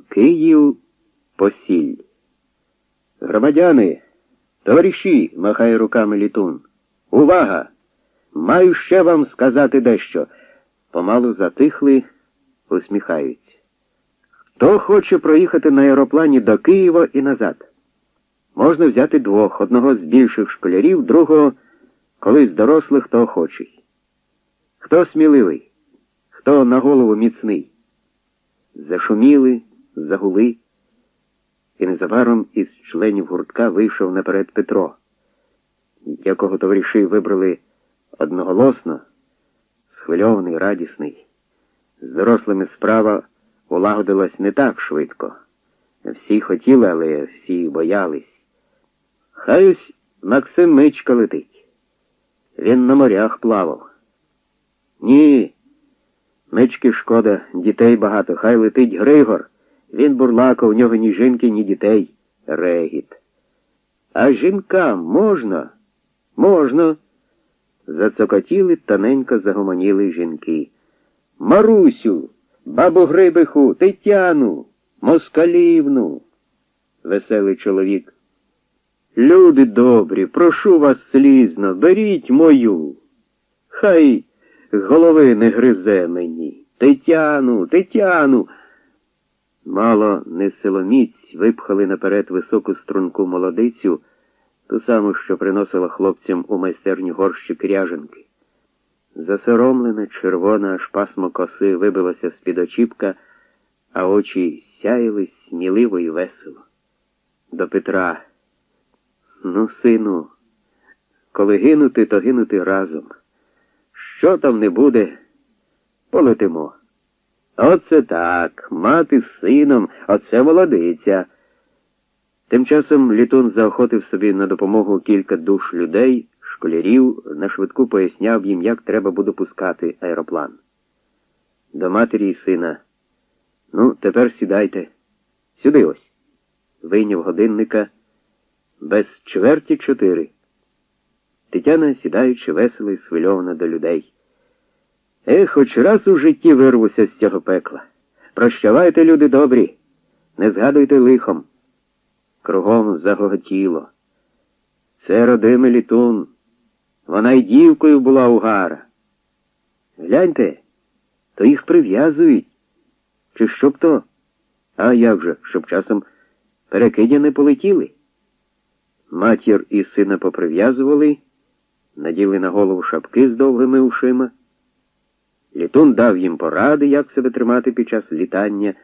Київ посіль. Громадяни, товариші, махає руками літун. Увага! Маю ще вам сказати дещо. Помалу затихли, усміхаються. Хто хоче проїхати на аероплані до Києва і назад? Можна взяти двох, одного з більших школярів, другого колись дорослих, хто охочий. Хто сміливий, хто на голову міцний. Зашуміли, загули, і незабаром із членів гуртка вийшов наперед Петро, якого товариші вибрали одноголосно, схвильований, радісний. З дорослими справа улагодилась не так швидко. Всі хотіли, але всі боялись. Хай ось Максим Мичка летить. Він на морях плавав. Ні. Мички шкода, дітей багато. Хай летить Григор. Він бурлака, у нього ні жінки, ні дітей. Регіт. А жінкам можна? Можна. Зацокотіли, тоненько загомоніли жінки. Марусю, бабу Грибиху, Тетяну, Москалівну. Веселий чоловік. Люди добрі, прошу вас слізно, беріть мою. Хай голови не гризе мені. Тетяну, Тетяну. Мало не силоміць випхали наперед високу струнку молодицю, ту саму, що приносила хлопцям у майстерню горщик ряженки. Засоромлене, червоне аж пасмо коси вибилося з-під очіпка, а очі сяяли сміливо і весело. До Петра. Ну, сину, коли гинути, то гинути разом. Що там не буде, полетимо. Оце так, мати з сином, оце молодиця. Тим часом літун заохотив собі на допомогу кілька душ людей, школярів, на швидку поясняв їм, як треба буде пускати аероплан. До матері і сина. Ну, тепер сідайте. Сюди ось. Вийняв годинника без чверті чотири. Тетяна, сідаючи, весело і свильована до людей. Ех, хоч раз у житті вирвуся з цього пекла. Прощавайте, люди добрі, не згадуйте лихом. Кругом загоготіло. Це родимий літун. Вона й дівкою була угара. Гляньте, то їх прив'язують. Чи щоб то? А як же, щоб часом перекидя не полетіли? Матір і сина поприв'язували, наділи на голову шапки з довгими ушима. Літун дав їм поради, як себе тримати під час літання,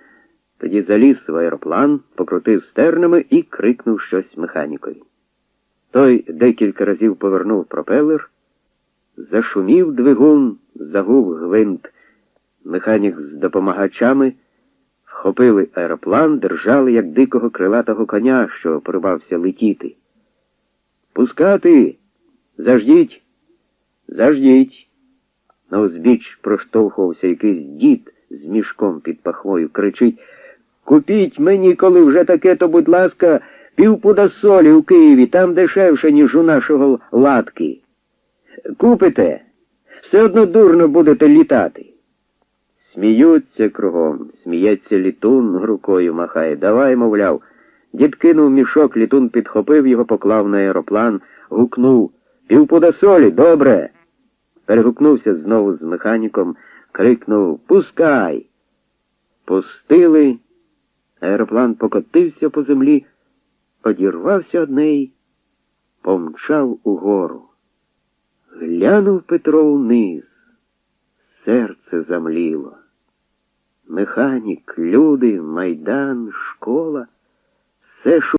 тоді заліз в аероплан, покрутив стернами і крикнув щось механікові. Той декілька разів повернув пропелер, зашумів двигун, загув гвинт. Механік з допомагачами вхопили аероплан, держали, як дикого крилатого коня, що порвався летіти. Пускати, заждіть, заждіть. На узбіч проштовхувався якийсь дід з мішком під пахвою, кричить Купіть мені, коли вже таке, то, будь ласка, півпуда солі у Києві, там дешевше, ніж у нашого латки. Купите, все одно дурно будете літати. Сміються кругом, сміється літун, рукою махає. Давай, мовляв. Дід кинув мішок, літун підхопив його, поклав на аероплан, гукнув Півпуда солі, добре. Перегукнувся знову з механіком, крикнув Пускай. Пустили. Аероплан покотився по землі, одірвався од неї, помчав угору. Глянув Петро вниз. Серце замліло. Механік, люди, майдан, школа, все, що